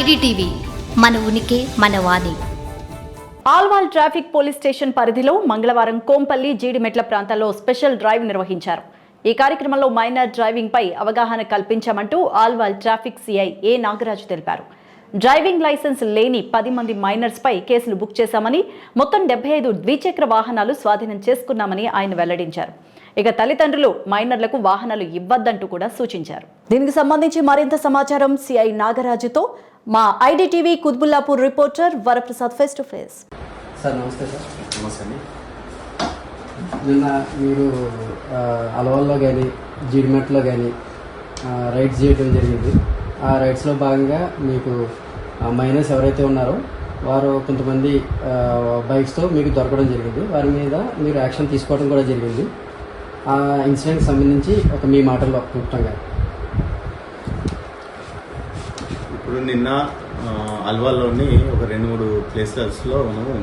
IDTV మన ఉనికి మన వాణి. ఆల్వాల్ ట్రాఫిక్ పోలీస్ స్టేషన్ పరిధిలో మంగళవారం కోంపల్లి జీడిమెట్ల ప్రాంతాల్లో స్పెషల్ డ్రైవ్ నిర్వహించారు. ఈ కార్యక్రమంలో మైనర్ డ్రైవింగ్పై అవగాహన కల్పించామంటూ Alwal traffic CI A Nagaraju తెలిపారు. డ్రైవింగ్ లైసెన్స్ లేని పది మంది మైనర్స్పై కేసులు బుక్ చేశామని మొత్తం డెబ్బై ఐదు ద్విచక్ర వాహనాలు స్వాధీనం చేసుకున్నామని ఆయన వెల్లడించారు. ఇక తల్లిదండ్రులు మైనర్లకు వాహనాలు ఇవ్వద్దంటూ కూడా సూచించారు. దీనికి సంబంధించి మరింత సమాచారం సిఐ నాగరాజుతో మా IDTV Qutbullapur reporter Varaprasad face to face sir నమస్తే సార్. నమస్తే అండి. నిన్న మీరు అలవల్లో కానీ జీడిమెట్లో కానీ రైడ్స్ చేయడం జరిగింది. ఆ రైడ్స్లో భాగంగా మీకు మైనస్ ఎవరైతే ఉన్నారో వారు కొంతమంది బైక్స్తో మీకు దొరకడం జరిగింది. వారి మీద మీరు యాక్షన్ తీసుకోవడం కూడా జరిగింది. ఆ ఇన్సిడెంట్కి సంబంధించి ఒక మీ మాటల్లో క్లుప్తంగా. ఇప్పుడు నిన్న అల్వాలోని అల్వాల్లోని ఒక రెండు మూడు ప్లేసెస్లో మనము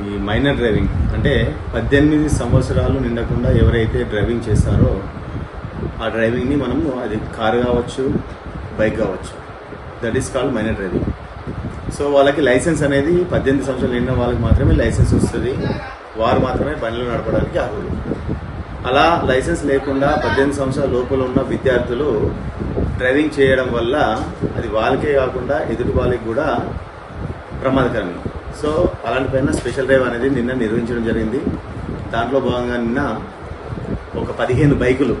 ఈ మైనర్ డ్రైవింగ్ అంటే పద్దెనిమిది సంవత్సరాలు నిండకుండా ఎవరైతే డ్రైవింగ్ చేస్తారో ఆ డ్రైవింగ్ని మనము అది కారు కావచ్చు బైక్ కావచ్చు. That is called minor driving. So వాళ్ళకి లైసెన్స్ అనేది పద్దెనిమిది సంవత్సరాలు నిండిన వాళ్ళకి మాత్రమే లైసెన్స్ వస్తుంది. వారు మాత్రమే బండ్లు నడపడానికి అర్హులు. అలా లైసెన్స్ లేకుండా పద్దెనిమిది సంవత్సరాల లోపల ఉన్న విద్యార్థులు డ్రైవింగ్ చేయడం వల్ల అది వాళ్ళకే కాకుండా ఎదుటి వాళ్ళకి కూడా ప్రమాదకరమే. సో అలాంటి పైన స్పెషల్ డ్రైవ్ అనేది నిన్న నిర్వహించడం జరిగింది. దాంట్లో భాగంగా నిన్న ఒక పదిహేను బైకులు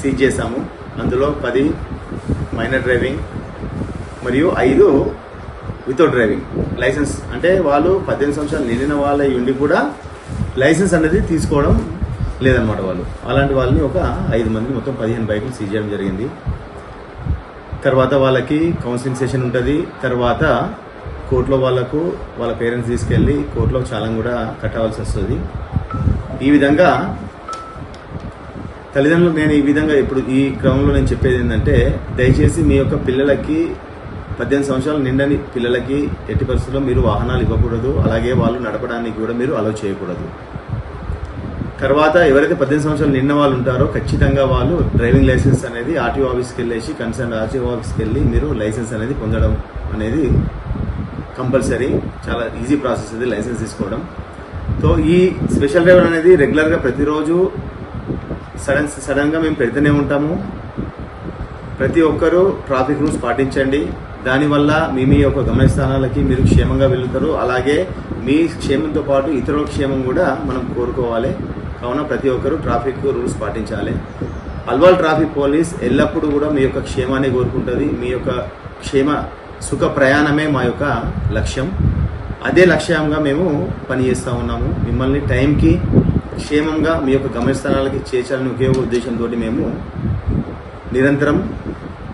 సీజ్ చేశాము. అందులో పది మైనర్ డ్రైవింగ్ మరియు ఐదు వితౌట్ డ్రైవింగ్ లైసెన్స్. అంటే వాళ్ళు పద్దెనిమిది సంవత్సరాలు నిండిన వాళ్ళ ఉండి కూడా లైసెన్స్ అనేది తీసుకోవడం లేదనమాట వాళ్ళు. అలాంటి వాళ్ళని ఒక ఐదు మంది మొత్తం పదిహేను బైకులు సీజ్ చేయడం జరిగింది. తర్వాత వాళ్ళకి కౌన్సిలింగ్ సెషన్ ఉంటుంది. తర్వాత కోర్టులో వాళ్ళకు వాళ్ళ పేరెంట్స్ తీసుకెళ్ళి కోర్టులో చాలా కూడా కట్టవలసి వస్తుంది. ఈ విధంగా తల్లిదండ్రులు నేను ఈ విధంగా ఇప్పుడు ఈ క్రమంలో నేను చెప్పేది ఏంటంటే దయచేసి మీ యొక్క పిల్లలకి పద్దెనిమిది సంవత్సరాలు నిండని పిల్లలకి ఎట్టి పరిస్థితుల్లో మీరు వాహనాలు ఇవ్వకూడదు. అలాగే వాళ్ళు నడపడానికి కూడా మీరు అలౌ చేయకూడదు. తర్వాత ఎవరైతే పద్దెనిమిది సంవత్సరాలు నిన్న వాళ్ళు ఉంటారో ఖచ్చితంగా వాళ్ళు డ్రైవింగ్ లైసెన్స్ అనేది ఆర్టీఓ ఆఫీస్కి వెళ్ళేసి కన్సర్న్ ఆర్టీఓ ఆఫీస్కి వెళ్ళి మీరు లైసెన్స్ అనేది పొందడం అనేది కంపల్సరీ. చాలా ఈజీ ప్రాసెస్ ఇది లైసెన్స్ తీసుకోవడం. సో ఈ స్పెషల్ డ్రైవర్ అనేది రెగ్యులర్గా ప్రతిరోజు సడన్ సడన్గా మేము పెడుతూనే ఉంటాము. ప్రతి ఒక్కరూ ట్రాఫిక్ రూల్స్ పాటించండి. దానివల్ల మీ మీ యొక్క గమ్యస్థానాలకి మీరు క్షేమంగా వెళ్తారు. అలాగే మీ క్షేమంతో పాటు ఇతరుల క్షేమం కూడా మనం కోరుకోవాలి. కావున ప్రతి ఒక్కరూ ట్రాఫిక్ రూల్స్ పాటించాలి. అల్వాల్ ట్రాఫిక్ పోలీస్ ఎల్లప్పుడూ కూడా మీ యొక్క క్షేమాన్ని కోరుకుంటుంది. మీ యొక్క క్షేమ సుఖ ప్రయాణమే మా యొక్క లక్ష్యం. అదే లక్ష్యంగా మేము పనిచేస్తూ ఉన్నాము. మిమ్మల్ని టైంకి క్షేమంగా మీ యొక్క గమ్యస్థానాలకి చేర్చాలని ఒకే ఉద్దేశంతో మేము నిరంతరం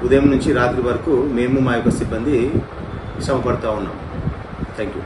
ఉదయం నుంచి రాత్రి వరకు మేము మా యొక్క సిబ్బంది శ్రమ ఉన్నాం. Thank you